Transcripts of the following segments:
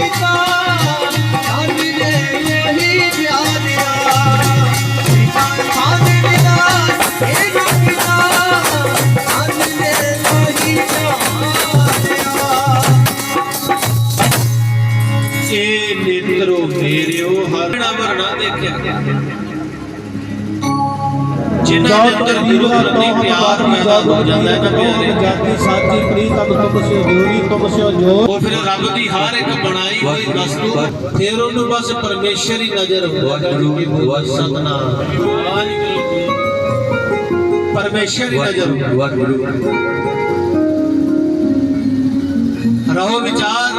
ਜੋ ਕੀਤਾ ਸਾਡੀ ਨੇ ਨੇਤਰੋ ਮੇਰਿਓ ਹਰਣਾ ਵਰਣਾ ਦੇਖਿਆ ਜਿਨ੍ਹਾਂ ਦੇ ਅੰਦਰ ਗੁਰੂ ਪ੍ਰਤੀ ਪਿਆਰ ਪੈਦਾ ਹੋ ਜਾਂਦਾ ਹੈ ਪਿਆਰੇ ਜਾਤੀ ਸਾਚੀ ਪ੍ਰੀਤਮ ਤੁਮ ਸਿਓ ਜੋਰੀ ਤੁਮ ਸਿਓ ਜੋ ਉਹ ਫਿਰ ਰੱਬ ਦੀ ਹਰ ਇੱਕ ਬਣਾਈ ਹੋਈ ਵਸਤੂ ਫਿਰ ਉਹਨੂੰ ਬਸ ਪਰਮੇਸ਼ਰ ਹੀ ਨਜ਼ਰ ਆਉਂਦਾ ਵਾਹਿਗੁਰੂ ਸਤਨਾਮ। ਪਰਮੇਸ਼ਰ ਹੀ ਨਜ਼ਰ ਆਉਂਦਾ ਰਹੋ ਵਿਚਾਰ।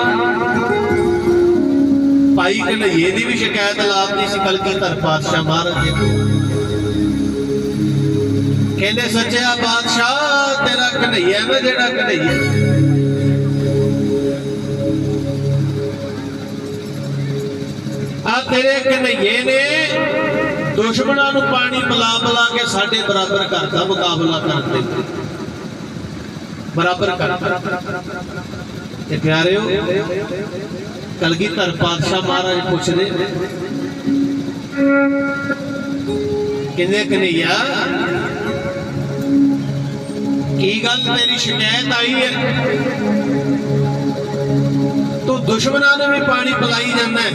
ਭਾਈ ਕਨਈਏ ਦੀ ਵੀ ਸ਼ਿਕਾਇਤ ਲਾਤੀ ਸੀ ਕਲਗੀਧਰ ਪਾਤਸ਼ਾਹ ਮਹਾਰਾਜ ਜੀ ਨੂੰ। ਕਹਿੰਦੇ ਸੱਚਿਆ ਬਾਦਸ਼ਾਹ ਤੇਰਾ ਕਨਈਆ ਨਾ ਜਿਹੜਾ ਕਨਈਆ ਆ ਤੇਰੇ ਕਨਈਏ ਨੇ ਦੁਸ਼ਮਣਾਂ ਨੂੰ ਪਾਣੀ ਮਿਲਾ ਮਿਲਾ ਕੇ ਸਾਡੇ ਬਰਾਬਰ ਕਰਦਾ ਮੁਕਾਬਲਾ ਕਰਦੇ ਬਰਾਬਰ ਕਰਦਾ ਤੇ ਪਿਆਰਿਓ, ਕਲਗੀਧਰ ਪਾਤਸ਼ਾਹ ਮਹਾਰਾਜ ਪੁੱਛਦੇ ਕਹਿੰਦੇ ਕਨਈਆ ਕੀ ਗੱਲ ਤੇਰੀ ਸ਼ਿਕਾਇਤ ਆਈ ਹੈ? ਤੂੰ ਦੁਸ਼ਮਣਾਂ ਨੂੰ ਵੀ ਪਾਣੀ ਪਿਲਾਈ ਜਾਂਦਾ ਹੈ।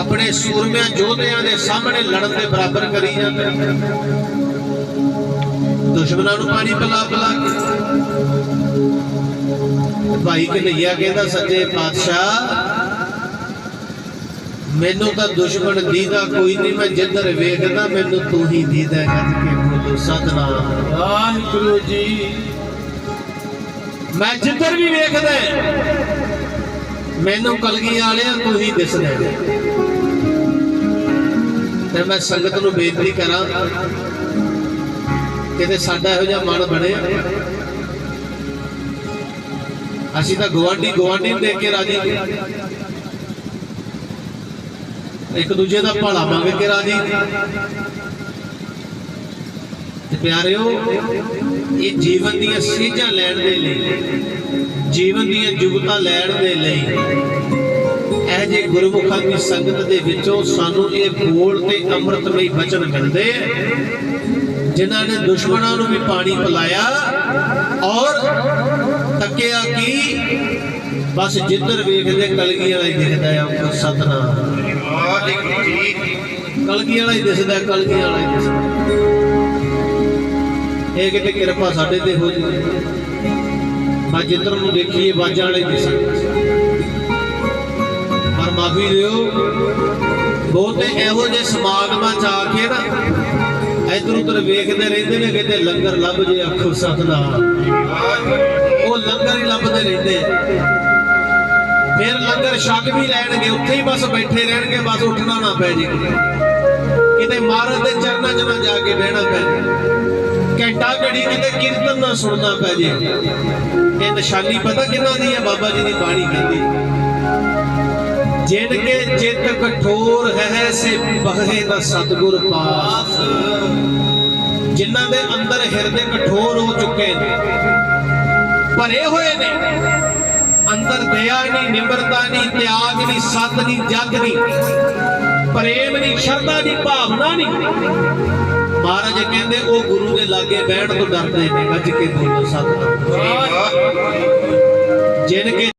ਆਪਣੇ ਸੂਰਮਿਆਂ ਯੋਧਿਆਂ ਦੇ ਸਾਹਮਣੇ ਲੜਨ ਦੇ ਬਰਾਬਰ ਕਰੀ ਜਾਂਦਾ ਦੁਸ਼ਮਣਾਂ ਨੂੰ ਪਾਣੀ ਪਿਲਾ ਪਿਲਾ ਕੇ। ਭਾਈ ਕਨਈਆ ਕਹਿੰਦਾ, ਸੱਚੇ ਪਾਤਸ਼ਾਹ ਮੈਨੂੰ ਤਾਂ ਦੁਸ਼ਮਣ ਦੀਦਾ ਕੋਈ ਨਹੀਂ ਮੈਂ ਜਿੱਧਰ ਵੇਖਦਾ ਮੈਨੂੰ ਤੂੰ ਹੀ ਦੀਦਾ ਗੱਜ ਕੇ ਬੋਲੋ ਸਤਨਾਮ। ਵਾਹਿਗੁਰੂ ਜੀ। ਮੈਂ ਜਿੱਧਰ ਵੀ ਵੇਖਦਾ ਮੈਨੂੰ ਕਲਗੀ ਵਾਲਿਆ ਤੂੰ ਹੀ ਦਿਸਦਾ ਤੇ ਮੈਂ ਸੰਗਤ ਨੂੰ ਬੇਨਤੀ ਕਰਾਂ ਕਿਤੇ ਸਾਡਾ ਇਹੋ ਜਿਹਾ ਮਨ ਬਣੇ। ਅਸੀਂ ਤਾਂ ਗਵਾਂਢੀ ਗਵਾਂਢੀ ਨੂੰ ਦੇਖ ਕੇ ਰਾਜੀ। ਇੱਕ ਦੂਜੇ ਦਾ ਭਲਾ ਮੰਗ ਕੇ ਰਾਜੀ ਨਹੀਂ। ਤੇ ਪਿਆਰਿਓ ਇਹ ਜੀਵਨ ਦੀਆਂ ਸੀਝਾਂ ਲੈਣ ਦੇ ਲਈ ਜੀਵਨ ਦੀਆਂ ਜੁਗਤਾਂ ਲੈਣ ਦੇ ਲਈ ਇਹ ਜੇ ਗੁਰਮੁਖਾਂ ਦੀ ਸੰਗਤ ਦੇ ਵਿੱਚੋਂ ਸਾਨੂੰ ਇਹ ਬੋਲ ਤੇ ਅੰਮ੍ਰਿਤਮਈ ਬਚਨ ਮਿਲਦੇ ਆ, ਜਿਨ੍ਹਾਂ ਨੇ ਦੁਸ਼ਮਣਾਂ ਨੂੰ ਵੀ ਪਾਣੀ ਪਿਲਾਇਆ ਔਰ ਤੱਕਿਆ ਕਿ ਬਸ ਜਿੱਧਰ ਵੇਖਦੇ ਕਲਗੀ ਵਾਲਾ ਹੀ ਦਿਖਦਾ ਆ ਸਤਨਾਮ। ਵਾਹਿਗੁਰੂ ਜੀ ਕਲਗੀ ਵਾਲਾ ਹੀ ਦਿਸਦਾ, ਕਲਗੀ ਵਾਲਾ ਹੀ ਦਿਸਦਾ। ਇਹ ਕਿਤੇ ਕਿਰਪਾ ਸਾਡੇ ਤੇ ਹੋ ਜੀ ਮੈਂ ਜਿੱਧਰ ਨੂੰ ਦੇਖੀਏ ਵਾਜਾਂ ਵਾਲੇ ਦਿਸਣ ਪਰ ਮਾਫੀ ਦਿਓ, ਬਹੁਤੇ ਇਹੋ ਜਿਹੇ ਸਮਾਗਮਾਂ ਚ ਆ ਕੇ ਨਾ, ਇਧਰ ਉਧਰ ਵੇਖਦੇ ਰਹਿੰਦੇ ਨੇ, ਕਿਤੇ ਲੰਗਰ ਲੱਭ ਜੇ ਅੱਖੋਂ ਸਤਨਾਮ। ਉਹ ਲੰਗਰ ਹੀ ਲੱਭਦੇ ਰਹਿੰਦੇ ਫਿਰ ਲੰਗਰ ਛਕ ਵੀ ਲੈਣਗੇ, ਉੱਥੇ ਹੀ ਬਸ ਬੈਠੇ ਰਹਿਣਗੇ, ਬਸ ਉੱਠਣਾ ਨਾ ਪੈ ਜੇ ਕਿਤੇ। ਮਹਾਰਾਜ ਦੇ ਚਰਨਾਂ 'ਚ ਨਾ ਜਾ ਕੇ ਬਹਿਣਾ ਪੈ ਜੇ। ਘੰਟਾ ਘੜੀ ਕਿਤੇ ਕੀਰਤਨ ਨਾ ਸੁਣਨਾ ਪੈ ਜੇ। ਇਹ ਨਿਸ਼ਾਨੀ ਪਤਾ ਕਿਹਨਾਂ ਦੀ ਹੈ? ਬਾਬਾ ਜੀ ਦੀ ਬਾਣੀ ਕਹਿੰਦੀ ਜਿਨ ਕੇ ਚਿੱਤ ਕਠੋਰ ਹੈ, ਸੇ ਬਹਰੇ ਦਾ ਸਤਗੁਰ ਪਾਸ। ਜਿਨ੍ਹਾਂ ਦੇ ਅੰਦਰ ਹਿਰਦੇ ਕਠੋਰ ਹੋ ਚੁੱਕੇ ਨੇ, ਭਰੇ ਹੋਏ ਨੇ ਅੰਦਰ ਦਇਆ ਨਹੀਂ ਨਿਮਰਤਾ ਨਹੀਂ ਤਿਆਗ ਨਹੀਂ ਸਤ ਨਹੀਂ ਜਗ ਨਹੀਂ ਪ੍ਰੇਮ ਨਹੀਂ ਸ਼ਰਧਾ ਨਹੀਂ ਭਾਵਨਾ ਨਹੀਂ ਮਹਾਰਾਜ ਕਹਿੰਦੇ ਉਹ ਗੁਰੂ ਦੇ ਲਾਗੇ ਬੈਠ ਤੋਂ ਡਰਦੇ ਨੇ ਗੱਜ ਕੇ ਬੋਲੋ ਸਤਨਾਮ। ਜਿਨ ਕੇ